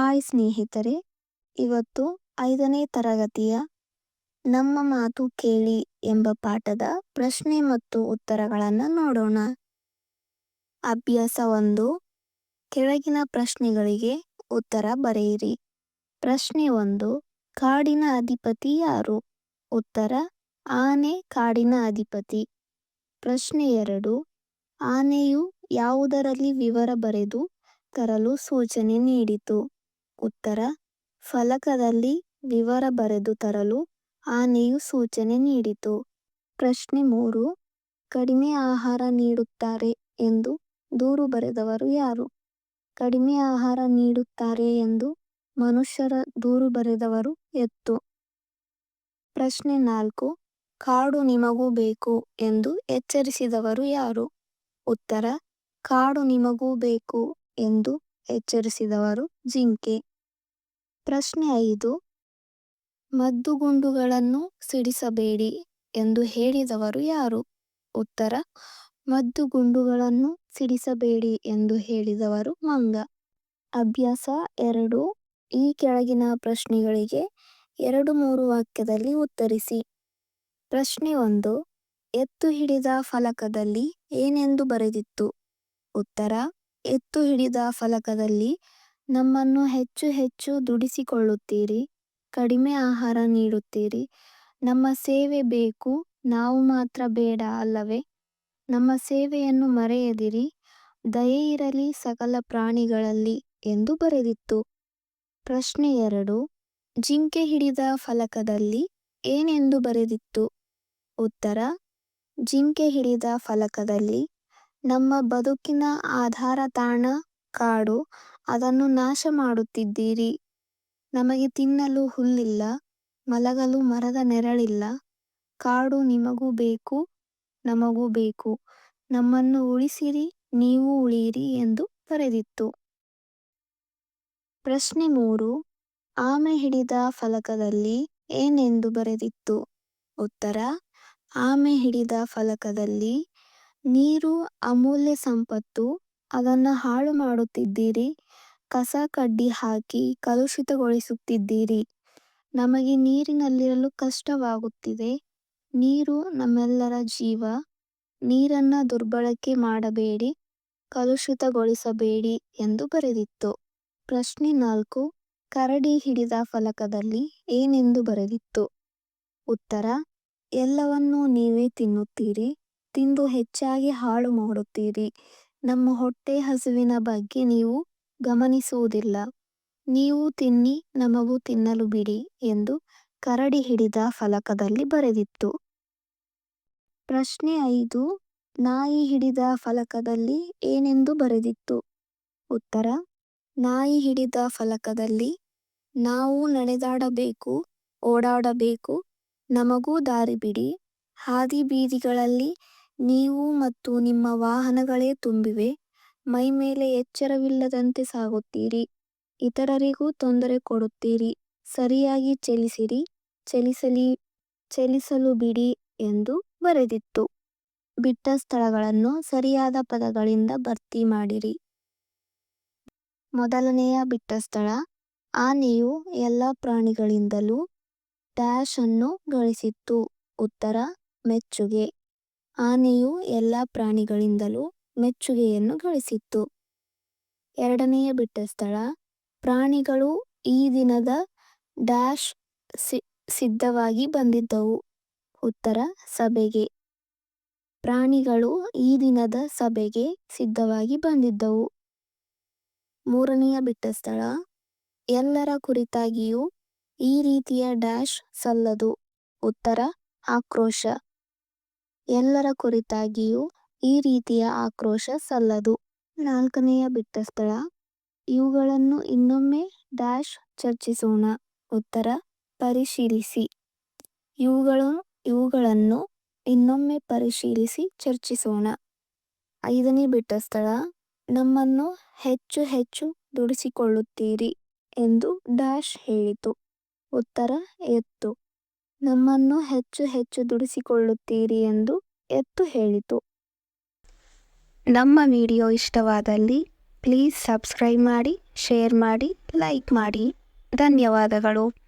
Hi ಸ್ನೇಹಿತರೆ, ಇವತ್ತು ಐದನೇ ತರಗತಿಯ ನಮ್ಮ ಮಾತು ಕೇಳಿ ಎಂಬ ಪಾಠದ ಪ್ರಶ್ನೆ ಮತ್ತು ಉತ್ತರಗಳನ್ನು ನೋಡೋಣ. ಅಭ್ಯಾಸ ಒಂದು ಕೆಳಗಿನ ಪ್ರಶ್ನೆಗಳಿಗೆ ಉತ್ತರ ಬರೆಯಿರಿ. ಪ್ರಶ್ನೆ ಒಂದು. ಕಾಡಿನ ಅಧಿಪತಿ ಯಾರು? ಉತ್ತರ. ಆನೆ ಕಾಡಿನ ಅಧಿಪತಿ. ಪ್ರಶ್ನೆ ಎರಡು. ಆನೆಯು ಯಾವುದರಲ್ಲಿ ವಿವರ ಬರೆದು ತರಲು ಸೂಚನೆ ನೀಡಿತು? ಉತ್ತರ. ಫಲಕದಲ್ಲಿ ವಿವರ ಬರೆದು ತರಲು ಆನೆಯು ಸೂಚನೆ ನೀಡಿತು. ಪ್ರಶ್ನೆ ಮೂರು. ಕಡಿಮೆ ಆಹಾರ ನೀಡುತ್ತಾರೆ ಎಂದು ದೂರು ಬರೆದವರು ಯಾರು? ಕಡಿಮೆ ಆಹಾರ ನೀಡುತ್ತಾರೆ ಎಂದು ಮನುಷ್ಯರ ದೂರು ಬರೆದವರು ಎತ್ತು. ಪ್ರಶ್ನೆ ನಾಲ್ಕು. ಕಾಡು ನಿಮಗೂ ಬೇಕು ಎಂದು ಎಚ್ಚರಿಸಿದವರು ಯಾರು? ಉತ್ತರ. ಕಾಡು ನಿಮಗೂ ಬೇಕು ಎಂದು ಎಚ್ಚರಿಸಿದವರು ಜಿಂಕೆ. ಪ್ರಶ್ನೆ ಐದು. ಮದ್ದುಗುಂಡುಗಳನ್ನು ಸಿಡಿಸಬೇಡಿ ಎಂದು ಹೇಳಿದವರು ಯಾರು? ಉತ್ತರ, ಮದ್ದುಗುಂಡುಗಳನ್ನು ಸಿಡಿಸಬೇಡಿ ಎಂದು ಹೇಳಿದವರು ಮಂಗ. ಅಭ್ಯಾಸ ಎರಡು. ಈ ಕೆಳಗಿನ ಪ್ರಶ್ನೆಗಳಿಗೆ ಎರಡು ಮೂರು ವಾಕ್ಯದಲ್ಲಿ ಉತ್ತರಿಸಿ. ಪ್ರಶ್ನೆ ಒಂದು, ಎತ್ತು ಹಿಡಿದ ಫಲಕದಲ್ಲಿ ಏನೆಂದು ಬರೆದಿತ್ತು? ಉತ್ತರ, ಎತ್ತು ಹಿಡಿದ ಫಲಕದಲ್ಲಿ ನಮ್ಮನ್ನು ಹೆಚ್ಚು ಹೆಚ್ಚು ದುಡಿಸಿಕೊಳ್ಳುತ್ತೀರಿ, ಕಡಿಮೆ ಆಹಾರ ನೀಡುತ್ತೀರಿ. ನಮ್ಮ ಸೇವೆ ಬೇಕು, ನಾವು ಮಾತ್ರ ಬೇಡ ಅಲ್ಲವೇ? ನಮ್ಮ ಸೇವೆಯನ್ನು ಮರೆಯದಿರಿ, ದಯೆ ಇರಲಿ ಸಕಲ ಪ್ರಾಣಿಗಳಲ್ಲಿ ಎಂದು ಬರೆದಿತ್ತು. ಪ್ರಶ್ನೆ ಎರಡು, ಜಿಂಕೆ ಹಿಡಿದ ಫಲಕದಲ್ಲಿ ಏನೆಂದು ಬರೆದಿತ್ತು? ಉತ್ತರ, ಜಿಂಕೆ ಹಿಡಿದ ಫಲಕದಲ್ಲಿ ನಮ್ಮ ಬದುಕಿನ ಆಧಾರ ತಾಣ ಕಾಡು, ಅದನ್ನು ನಾಶ ಮಾಡುತ್ತಿದ್ದೀರಿ. ನಮಗೆ ತಿನ್ನಲು ಹುಲ್ಲಿಲ್ಲ, ಮಲಗಲು ಮರದ ನೆರಳಿಲ್ಲ. ಕಾಡು ನಿಮಗೂ ಬೇಕು, ನಮಗೂ ಬೇಕು. ನಮ್ಮನ್ನು ಉಳಿಸಿರಿ, ನೀವು ಉಳಿಯಿರಿ ಎಂದು ಬರೆದಿತ್ತು. ಪ್ರಶ್ನೆ ಮೂರು, ಆಮೆ ಹಿಡಿದ ಫಲಕದಲ್ಲಿ ಏನೆಂದು ಬರೆದಿತ್ತು? ಉತ್ತರ, ಆಮೆ ಹಿಡಿದ ಫಲಕದಲ್ಲಿ ನೀರು, ಅಮೂಲ್ಯ ಸಂಪತ್ತು ಅದನ್ನು ಹಾಳು ಮಾಡುತ್ತಿದ್ದೀರಿ. ಕಸ ಕಡ್ಡಿ ಹಾಕಿ ಕಲುಷಿತಗೊಳಿಸುತ್ತಿದ್ದೀರಿ. ನಮಗೆ ನೀರಿನಲ್ಲಿರಲು ಕಷ್ಟವಾಗುತ್ತಿದೆ. ನೀರು ನಮ್ಮೆಲ್ಲರ ಜೀವ. ನೀರನ್ನು ದುರ್ಬಳಕೆ ಮಾಡಬೇಡಿ. ಕಲುಷಿತಗೊಳಿಸಬೇಡಿ ಎಂದು ಬರೆದಿತ್ತು. ಪ್ರಶ್ನೆ ನಾಲ್ಕು. ಕರಡಿ ಹಿಡಿದ ಫಲಕದಲ್ಲಿ ಏನೆಂದು ಬರೆದಿತ್ತು? ಉತ್ತರ. ಎಲ್ಲವನ್ನೂ ನೀವೇ ತಿನ್ನುತ್ತೀರಿ. ತಿಂದು ಹೆಚ್ಚಾಗಿ ಹಾಳು ಮಾಡುತ್ತೀರಿ. ನಮ್ಮ ಹೊಟ್ಟೆ ಹಸುವಿನ ಬಗ್ಗೆ ನೀವು ಗಮನಿಸುವುದಿಲ್ಲ. ನೀವು ತಿನ್ನಿ, ನಮಗೂ ತಿನ್ನಲು ಬಿಡಿ ಎಂದು ಕರಡಿ ಹಿಡಿದ ಫಲಕದಲ್ಲಿ ಬರೆದಿತ್ತು. ಪ್ರಶ್ನೆ ಐದು, ನಾಯಿ ಹಿಡಿದ ಫಲಕದಲ್ಲಿ ಏನೆಂದು ಬರೆದಿತ್ತು? ಉತ್ತರ, ನಾಯಿ ಹಿಡಿದ ಫಲಕದಲ್ಲಿ ನಾವು ನಡೆದಾಡಬೇಕು, ಓಡಾಡಬೇಕು, ನಮಗೂ ದಾರಿ ಬಿಡಿ, ಹಾದಿ ಬೀದಿಗಳಲ್ಲಿ ನೀವು ಮತ್ತು ನಿಮ್ಮ ವಾಹನಗಳೇ ತುಂಬಿವೆ. ಮೈಮೇಲೆ ಎಚ್ಚರವಿಲ್ಲದಂತೆ ಸಾಗುತ್ತೀರಿ. ಇತರರಿಗೂ ತೊಂದರೆ ಕೊಡುತ್ತೀರಿ. ಸರಿಯಾಗಿ ಚಲಿಸಿರಿ. ಚಲಿಸಲಿ, ಚಲಿಸಲು ಬಿಡಿ ಎಂದು ಬರೆದಿತ್ತು. ಬಿಟ್ಟ ಸ್ಥಳಗಳನ್ನು ಸರಿಯಾದ ಪದಗಳಿಂದ ಭರ್ತಿ ಮಾಡಿರಿ. ಮೊದಲನೆಯ ಬಿಟ್ಟ ಸ್ಥಳ, ಆನೆಯು ಎಲ್ಲ ಪ್ರಾಣಿಗಳಿಂದಲೂ ಅನ್ನು ಗಳಿಸಿತ್ತು. ಉತ್ತರ, ಮೆಚ್ಚುಗೆ. ಆನೆಯು ಎಲ್ಲ ಪ್ರಾಣಿಗಳಿಂದಲೂ ಮೆಚ್ಚುಗೆಯನ್ನು ಗಳಿಸಿತ್ತು. ಎರಡನೆಯ ಬಿಟ್ಟ ಸ್ಥಳ, ಪ್ರಾಣಿಗಳು ಈ ದಿನದ ಡ್ಯಾಶ್ ಸಿದ್ಧವಾಗಿ ಬಂದಿದ್ದವು. ಉತ್ತರ, ಸಭೆಗೆ. ಪ್ರಾಣಿಗಳು ಈ ದಿನದ ಸಭೆಗೆ ಸಿದ್ಧವಾಗಿ ಬಂದಿದ್ದವು. ಮೂರನೆಯ ಬಿಟ್ಟ ಸ್ಥಳ, ಎಲ್ಲರ ಕುರಿತಾಗಿಯೂ ಈ ರೀತಿಯ ಡ್ಯಾಶ್ ಸಲ್ಲದು. ಉತ್ತರ, ಆಕ್ರೋಶ. ಎಲ್ಲರ ಕುರಿತಾಗಿಯೂ ಈ ರೀತಿಯ ಆಕ್ರೋಶ ಸಲ್ಲದು. ನಾಲ್ಕನೆಯ ಬಿಟ್ಟ ಸ್ಥಳ, ಇವುಗಳನ್ನು ಇನ್ನೊಮ್ಮೆ ಡ್ಯಾಶ್ ಚರ್ಚಿಸೋಣ. ಉತ್ತರ, ಪರಿಶೀಲಿಸಿ. ಇವುಗಳು, ಇವುಗಳನ್ನು ಇನ್ನೊಮ್ಮೆ ಪರಿಶೀಲಿಸಿ ಚರ್ಚಿಸೋಣ. ಐದನೇ ಬಿಟ್ಟ ಸ್ಥಳ, ನಮ್ಮನ್ನು ಹೆಚ್ಚು ಹೆಚ್ಚು ದುಡಿಸಿಕೊಳ್ಳುತ್ತೀರಿ ಎಂದು ಡ್ಯಾಶ್ ಹೇಳಿತು. ಉತ್ತರ, ಎತ್ತು. ನಮ್ಮನ್ನು ಹೆಚ್ಚು ಹೆಚ್ಚು ದುಡಿಸಿಕೊಳ್ಳುತ್ತೀರಿ ಎಂದು ಎತ್ತು ಹೇಳಿತು. ನಮ್ಮ ವಿಡಿಯೋ ಇಷ್ಟವಾದಲ್ಲಿ ಪ್ಲೀಸ್ ಸಬ್ಸ್ಕ್ರೈಬ್ ಮಾಡಿ, ಶೇರ್ ಮಾಡಿ, ಲೈಕ್ ಮಾಡಿ. ಧನ್ಯವಾದಗಳು.